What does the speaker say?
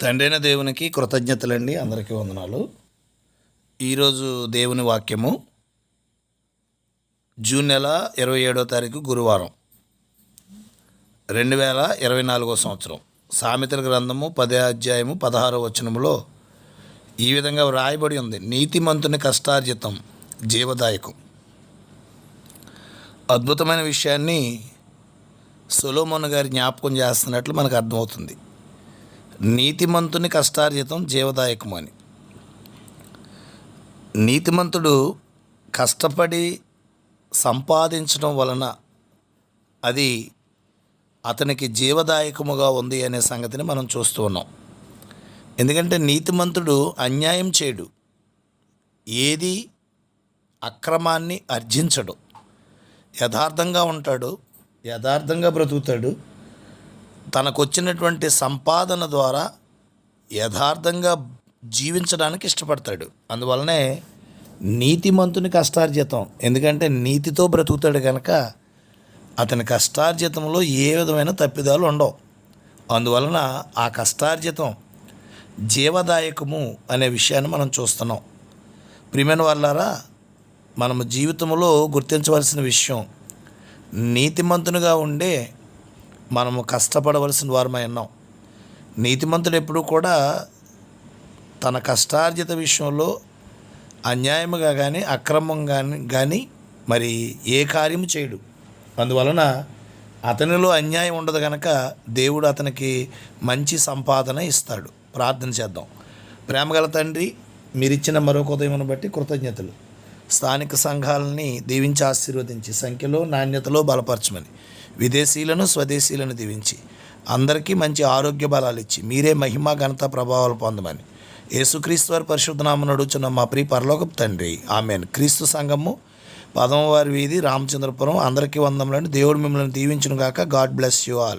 తండ్రైన దేవునికి కృతజ్ఞతలండి అందరికీ వందనాలు. ఈరోజు దేవుని వాక్యము జూన్ నెల ఇరవై ఏడో తారీఖు గురువారం రెండు వేల ఇరవై నాలుగో సంవత్సరం. సామెతల గ్రంథము పదే అధ్యాయము పదహారో వచనములో ఈ విధంగా వ్రాయబడి ఉంది. నీతిమంతుని కష్టార్జితం జీవదాయకం. అద్భుతమైన విషయాన్ని సొలోమోన్ గారి జ్ఞాపకం చేస్తున్నట్లు మనకు అర్థమవుతుంది. నీతిమంతుని కష్టార్జితం జీవదాయకము అని నీతిమంతుడు కష్టపడి సంపాదించడం వలన అది అతనికి జీవదాయకముగా ఉంది అనే సంగతిని మనం చూస్తూ ఉన్నాం. ఎందుకంటే నీతిమంతుడు అన్యాయం చేయడు. ఏది అక్రమాన్ని అర్జించడు. యథార్థంగా ఉంటాడు యథార్థంగా బ్రతుకుతాడు తనకొచ్చినటువంటి సంపాదన ద్వారా యథార్థంగా జీవించడానికి ఇష్టపడతాడు. అందువలనే నీతిమంతుని కష్టార్జితం. ఎందుకంటే నీతితో బ్రతుకుతాడు కనుక అతని కష్టార్జితంలో ఏ విధమైన తప్పిదాలు ఉండవు. అందువలన ఆ కష్టార్జితం జీవదాయకము అనే విషయాన్ని మనం చూస్తున్నాం. ప్రియమైన వాళ్ళారా మనము జీవితంలో గుర్తించవలసిన విషయం నీతిమంతునిగా ఉండే మనము కష్టపడవలసిన వారమై ఉన్నాం. నీతిమంతుడు ఎప్పుడూ కూడా తన కష్టార్జిత విషయంలో అన్యాయముగా కానీ అక్రమంగా కానీ మరి ఏ కార్యము చేయడు. అందువలన అతనిలో అన్యాయం ఉండదు కనుక దేవుడు అతనికి మంచి సంపాదన ఇస్తాడు. ప్రార్థన చేద్దాం. ప్రేమగల తండ్రి మీరిచ్చిన మరొక ఉదయమును బట్టి కృతజ్ఞతలు. స్థానిక సంఘాలని దీవించి ఆశీర్వదించి సంఖ్యలో నాణ్యతలో బలపరచమని. విదేశీయులను స్వదేశీయులను దీవించి అందరికీ మంచి ఆరోగ్య బలాలు ఇచ్చి మీరే మహిమ ఘనత ప్రభావాలు పొందమని. యేసుక్రీస్తు వారి పరిశుద్ధనామం నడుచున్న మా ప్రియ పరలోకపు తండ్రి. ఆమెన్. క్రీస్తు సంఘము పదమవారి వీధి రామచంద్రపురం. అందరికీ వందములని దేవుడు మిమ్మల్ని దీవించును గాక. God bless you all.